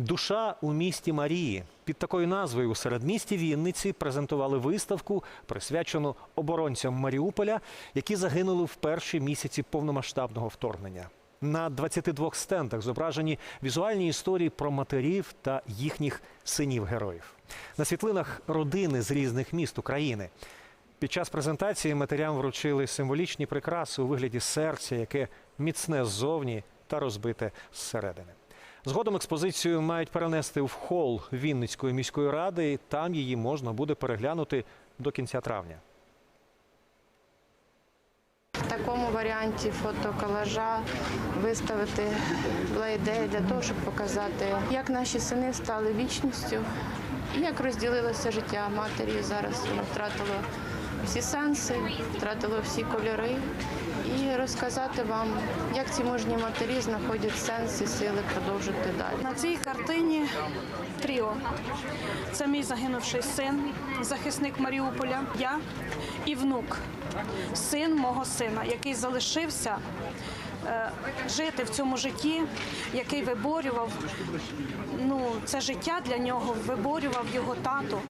Душа у місті Марії під такою назвою у середмісті Вінниці презентували виставку, присвячену оборонцям Маріуполя, які загинули в перші місяці повномасштабного вторгнення. На 22 стендах зображені візуальні історії про матерів та їхніх синів-героїв. На світлинах родини з різних міст України. Під час презентації матерям вручили символічні прикраси у вигляді серця, яке міцне ззовні та розбите зсередини. Згодом експозицію мають перенести в хол Вінницької міської ради. Там її можна буде переглянути до кінця травня. В такому варіанті фотоколажа виставити була для того, щоб показати, як наші сини стали вічністю, і як розділилося життя матері. Зараз воно втратило всі сенси, втратило всі кольори. Розказати вам, як ці мужні матері знаходять сенс і сили продовжити далі. На цій картині тріо. Це мій загинувший син, захисник Маріуполя, я і внук, син мого сина, який залишився е, жити в цьому житті, який виборював ну, це життя для нього, виборював його тато.